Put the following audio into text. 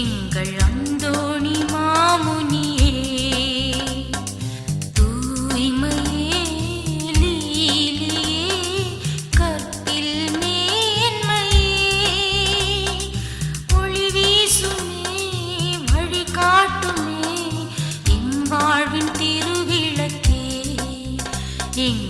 எங்கள் அந்தோணி மாமுனியே தூய்மையே லீலியே கற்பில் மேன்மையே. ஒளி வீசுமே வழிகாட்டுமே என் வாழ்வின் திருவிளக்கே எங்கள்